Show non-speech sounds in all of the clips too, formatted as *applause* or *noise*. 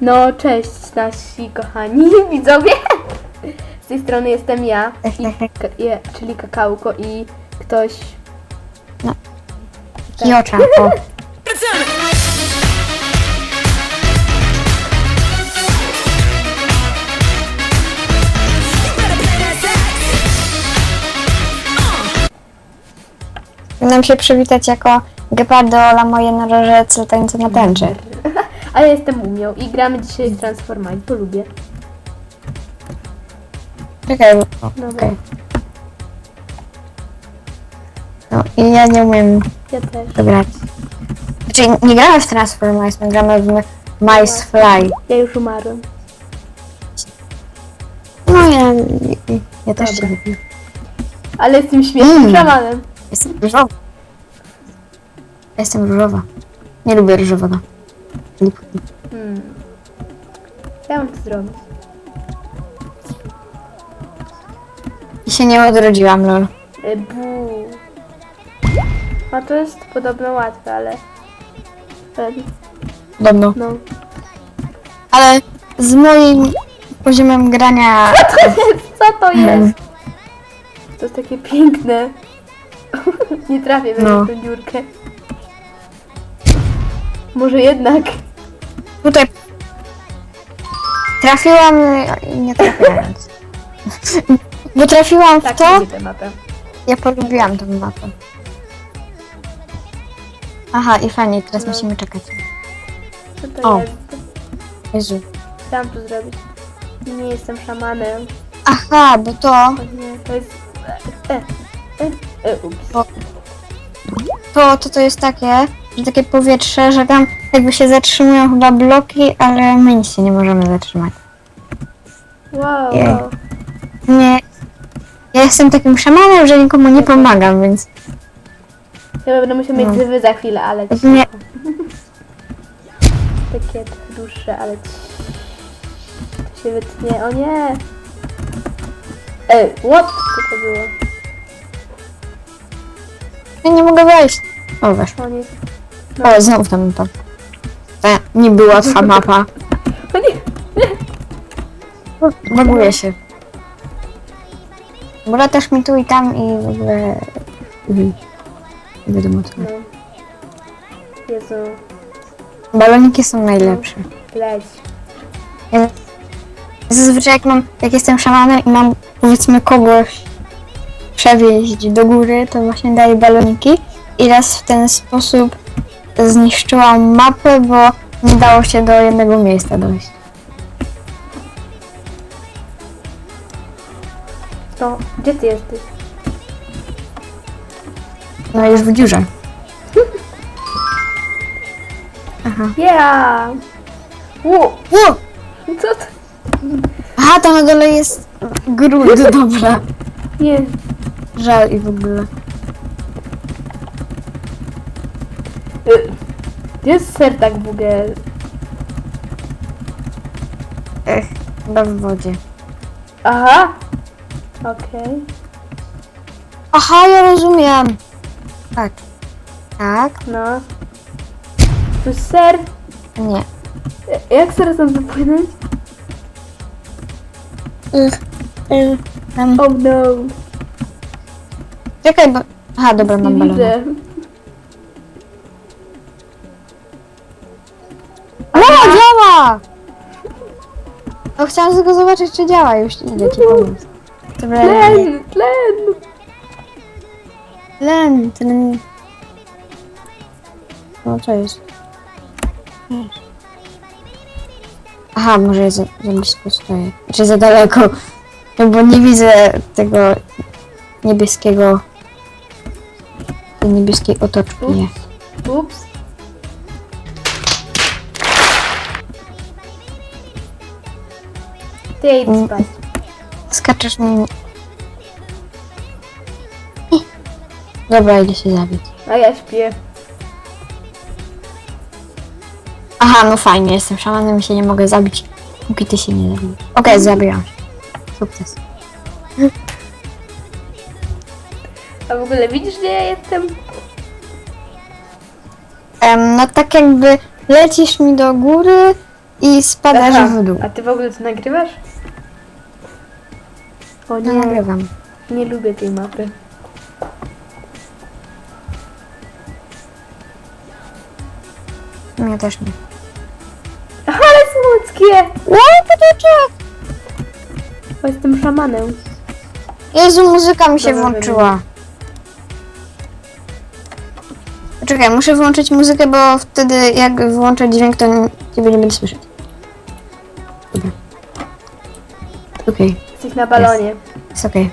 No, cześć nasi kochani *laughs* widzowie. Z tej strony jestem ja, i, ka, je, czyli Kakałko i ktoś... Kiocza, o. Nam się przywitać jako gepardo la moje narożec latające na tęczy. A ja jestem Umią i gramy dzisiaj w Transformite, bo lubię. Czekaj, bo- o, No okej. No i ja nie umiem Ja też. grać. Znaczy nie gramy w Transformers, my gramy w Mice Fly. Ja już umarłem. No ja, ja też Dobra. cię lubię. Ale jestem śmiesznym Mm. szamanem. Jestem różowa. Jestem różowa. Nie lubię różowego. Hmm. Ja mam to zrobić. I się nie odrodziłam, lol. Y, Bu. A to jest podobno łatwe, ale... Ten, Podobno. No. Ale z moim poziomem grania... *laughs* Co to jest? To jest takie piękne. *laughs* Nie trafię No. no. tę dziurkę. Może jednak. Tutaj trafiłam... Nie trafiając. *laughs* Bo trafiłam w Tak, to, lubię tę mapę. ja polubiłam tę mapę. Aha, i fajnie, teraz No. musimy czekać. Co to O. jest? Jezu. Chciałam to zrobić. Nie jestem szamanem. Aha, bo to... O nie, to jest... E, e, e, e, ups. Bo- To, to to jest takie, że takie powietrze, że tam jakby się zatrzymują chyba bloki, ale my nic się nie możemy zatrzymać. Wow, Jej. Nie. Ja jestem takim szamanem, że nikomu nie pomagam, więc Ja będę musiał mieć No. za chwilę, ale cicho. Nie. Takie dłuższe, ale ci- to się wytnie. O nie! Ej, what? Co to było? ja nie mogę wejść. O, weszło. O nie. O, znowu tam mapa. Ta niby łatwa mapa. O nie! Baguje się. Bo latasz mi tu i tam i w ogóle... Mhm. Nie wiadomo co. No. Jezu, Baloniki są najlepsze. leć. Zazwyczaj jak mam, jak jestem szamanem i mam powiedzmy kogoś przewieźć do góry, to właśnie daję baloniki i raz w ten sposób zniszczyłam mapę, bo nie dało się do jednego miejsca dojść. To, gdzie ty jesteś? No już w dziurze. *laughs* Aha. Yeah! Ło! O! Co to? Aha, tam na dole jest grunt, *laughs* dobra. Nie. Żal i w ogóle. Y, Gdzie jest ser tak w ogóle? Ech, chyba w wodzie. Aha! Okej. Aha, ja rozumiem. Tak. Tak? No. Tu jest ser. Nie. Y, Jak ser tam wypłynąć? Ech, ech, tam. Oh no. Czekaj, bo... Aha, dobra, Nie mam balon. widzę. Chciałam tylko zobaczyć, czy działa. Już idę ci pomóc. Dobra, Tlen! Tlen! Tlen, tlen. No, co jest? Aha, może ja za, za blisko stoję. Czy za daleko. No bo nie widzę tego niebieskiego... tej niebieskiej otoczki. Nie. Ups. Ty idź Mm. spać. Skaczesz mi... Dobra, idę się zabić. A ja śpię. Aha, no fajnie, jestem szamanem i się nie mogę zabić, póki ty się nie zabisz. Okej, zabiłam się. Sukces. A w ogóle widzisz gdzie ja jestem? Em, no tak jakby lecisz mi do góry i spadasz Aha, w dół. A ty w ogóle to nagrywasz? O No nie, nagrywam. nie lubię tej mapy. Mnie też nie. Ale słodkie! Wow, pataczek! Bo jestem szamanem. Jezu, muzyka mi się Dobra, włączyła. Czekaj, muszę włączyć muzykę, bo wtedy jak włączę dźwięk, to n- ciebie nie będę słyszeć. Dobra. Okej, Jesteś na balonie. jest okej.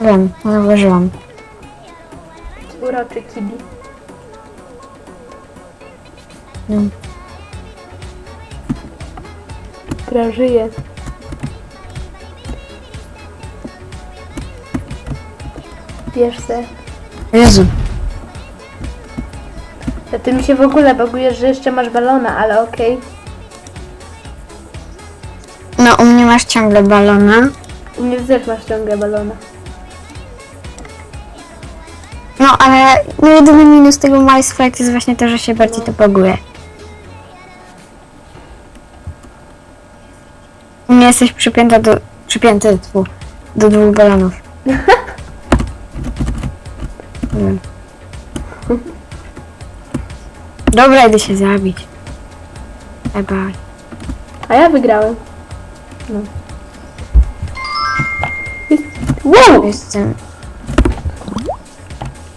Wiem, zauważyłam. Uroczy kibi. No. która żyje. Wiesz se. Jezu. A ty mi się w ogóle bagujesz, że jeszcze masz balona, ale okej. No, u mnie masz ciągle balona. U mnie też masz ciągle balona. No, ale no jedyny minus tego Mice Flight jest właśnie to, że się bardziej No. to baguje. U mnie jesteś przypięta do... przypięty, tfu, do dwóch balonów. Nie. *laughs* Dobra, idę się zabić. Bye bye. A ja wygrałem. No. Jest... Wow! Jestem...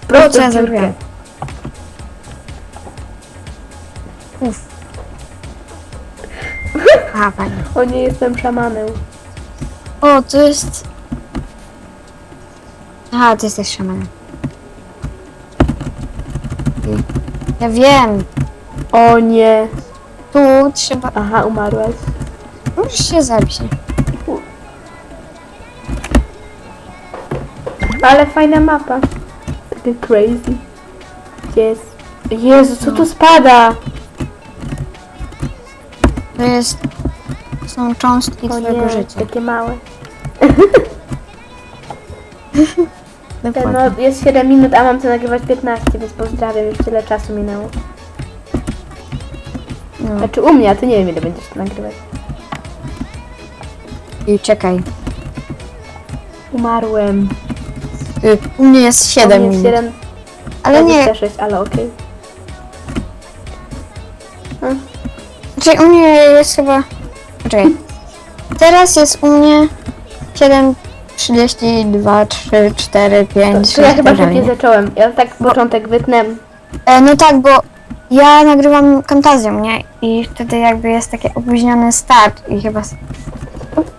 Prosto ja? Uff. *laughs* A, pani. O nie, jestem szamanem. O, to jest... Aha, ty jesteś szamanem. Ja wiem. O nie. Tu trzeba... Aha, umarłaś. Możesz się zabić. nie? Ale fajna mapa. Takie crazy. Jest. Jezu, co tu spada? To jest... Są cząstki O twojego nie, życia. takie małe. *laughs* Dokładnie. No, jest 7 minut, a mam co nagrywać 15, więc pozdrawiam, już tyle czasu minęło. No. Znaczy u mnie, a ty nie wiem ile będziesz to nagrywać. I czekaj. Umarłem. Y, U mnie jest 7 U mnie jest minut. 7, Ale nie, 26, ale okej. Znaczy u mnie jest chyba... Czekaj. Teraz jest u mnie 7, 32, 3, 4, 5, To, to ja 6, chyba szybciej nie? zacząłem. Ja tak początek wytnę. E, no tak, bo ja nagrywam Camtasią, nie? I wtedy jakby jest taki opóźniony start i chyba... s-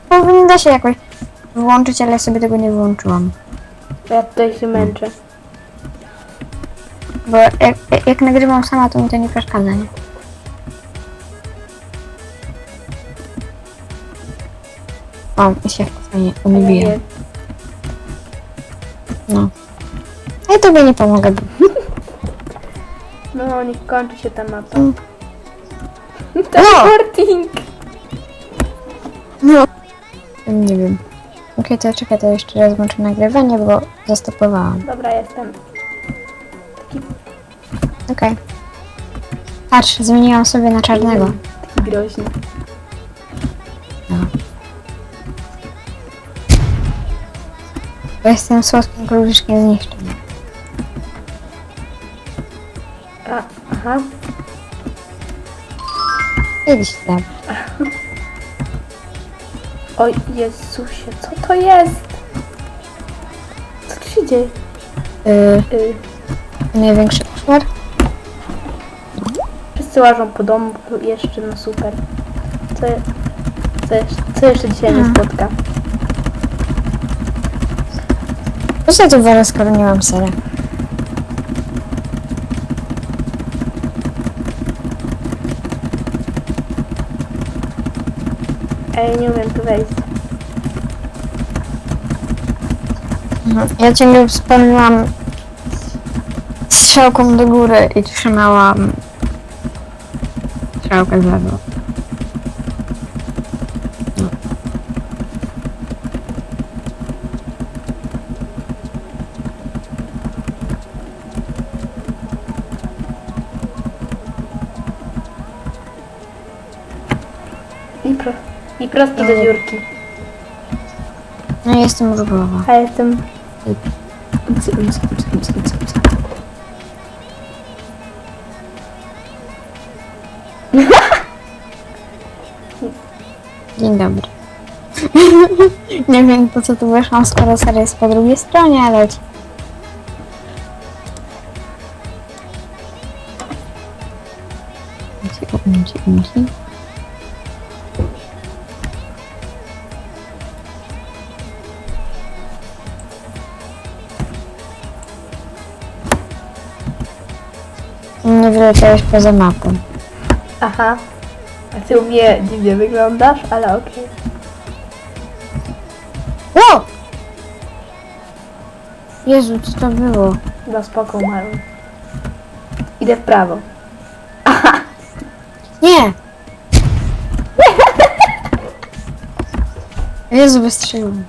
Powinno da się jakoś włączyć, ale ja sobie tego nie włączyłam. Ja tutaj się męczę. Bo jak, jak- jak nagrywam sama, to mi to nie przeszkadza, nie? O, i się fajnie A ja umybiłem. nie. No. Ja tobie nie pomogę. No, niech kończy się ta mapa. Mm. *laughs* Teleporting! Nie wiem. Okej, to czekaj, to jeszcze raz włączę nagrywanie, bo zastopowałam. Dobra, jestem. Okej. Patrz, zmieniłam sobie na czarnego. Taki groźny. Bo jestem słodkim króliczkiem zniszczeń. A, aha. Kiedyś tak. *laughs* Oj, Jezusie, co to jest? Co tu się dzieje? Yy, Y, największy koszmar? wszyscy łażą po domu jeszcze, no super. Co, je- co, jeszcze, co jeszcze dzisiaj mnie Mhm. spotka? Po co tu wolę, skoro nie mam sera? Ej, nie umiem tu wejść. Mhm. Ja ciągle wspomniałam strzałką do góry i trzymałam strzałkę w lewo. No. I, pro, i prosto do Nie. dziurki. No jestem różowa. A ja jestem... Dzień dobry. *laughs* Nie wiem po co tu wyszłam, skoro seria jest po drugiej stronie, ale... ci- Umci, umci, Nie wyleciałeś poza mapą. Aha. A ty u mnie dziwnie wyglądasz, ale okej. Ło! Jezu, co to było? No spoko, umarłem. Idę w prawo. Nie! *laughs* Jezu, wystrzeliłem.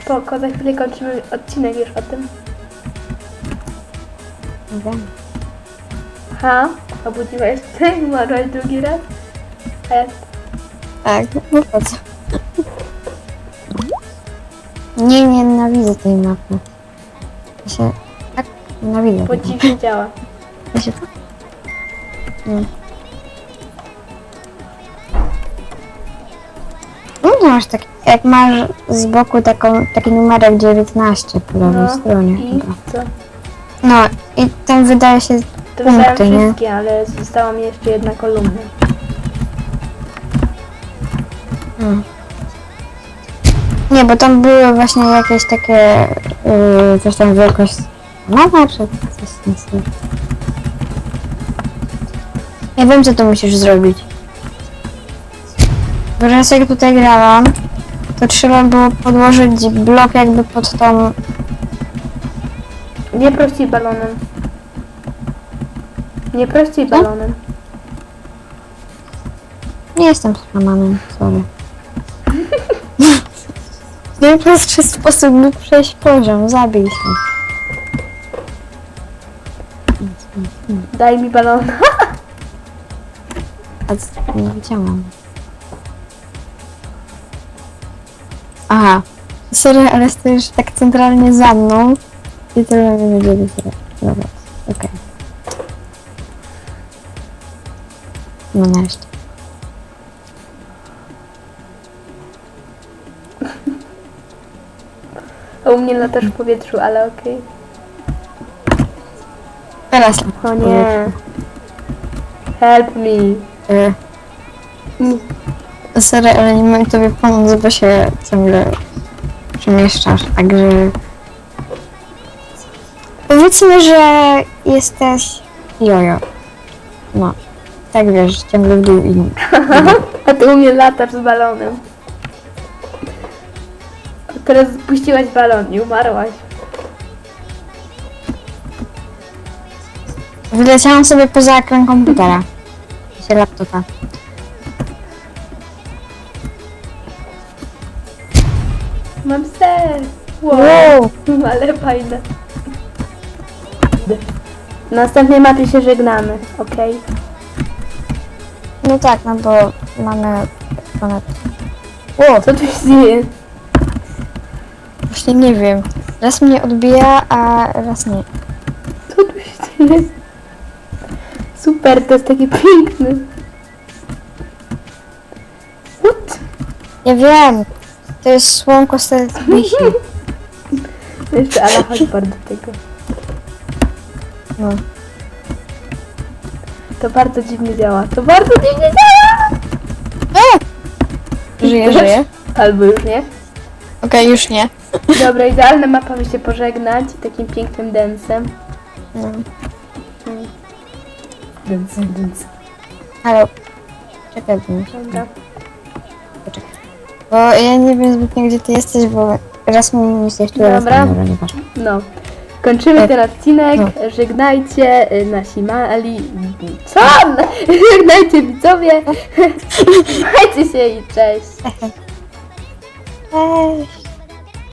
Spoko, za chwilę kończymy odcinek już o tym. Nie wiem. Ha? Obudziłeś się *laughs* i drugi raz? A ja... Tak, no po co? Nie, nie nienawidzę tej mapy. Ja się... Tak, nienawidzę. Bo tej mapy. dziwnie działa. Ja się tak... Nie. No to masz taki... Jak masz z boku taką, taki numerek 19 po lewej No stronie i chyba. co? No i tam wydaje się To punkty, wydałem nie? wszystkie, ale została mi jeszcze jedna kolumna. Mm. Nie, bo tam były właśnie jakieś takie, yy, coś tam wielkość nowa, czy coś tym stylu. Ja wiem, co tu musisz zrobić. Bo raz jak tutaj grałam, to trzeba było podłożyć blok jakby pod tą... Nie prościej balonem. Nie prościej Co? balonem. Nie jestem złamanym, sorry. Najprostszy sposób, by przejść poziom, zabij się. Daj mi balon. *laughs* A c- nie widziałam. Aha. Sorry, ale stoisz tak centralnie za mną i tyle nie będzie. Dobra, No 12. A u mnie latasz w powietrzu, ale okej. Teraz. O nie. Help me. E, Sorry, ale nie mogę tobie pomóc, bo się ciągle przemieszczasz, także... Powiedzmy, że jesteś jojo. No. Tak wiesz, ciągle w dół i... *laughs* A ty u mnie latasz z balonem. Teraz spuściłaś balon i umarłaś. Wyleciałam sobie poza ekran komputera. *laughs* Się laptopa. Mam ser. Wow. Wow! *laughs* Ale fajne. W następnej mapie się żegnamy, okej? No tak, no bo mamy ponad... O, Co tu się dzieje? właśnie nie wiem. Raz mnie odbija, a raz nie. Co tu się dzieje? Super, to jest takie piękne. What? Ja wiem! To jest słonko misi. *laughs* Jeszcze Ala chodź bardzo tego. No. To bardzo dziwnie działa. To bardzo dziwnie działa! Żyje, żyje. Albo już nie. Okej, już nie. Dobra, idealna mapa, by się pożegnać takim pięknym densem. No. Dens, dens. Halo. Czekaj, bo- Dobra. poczekaj. Bo ja nie wiem zbytnio gdzie ty jesteś, bo raz mi misję tu raz Dobra. nie, dobra, nieważne. No. Kończymy E, ten odcinek. no. Żegnajcie y, nasi mali... Co? *laughs* Żegnajcie widzowie. *laughs* Trzymajcie się i cześć. Cześć.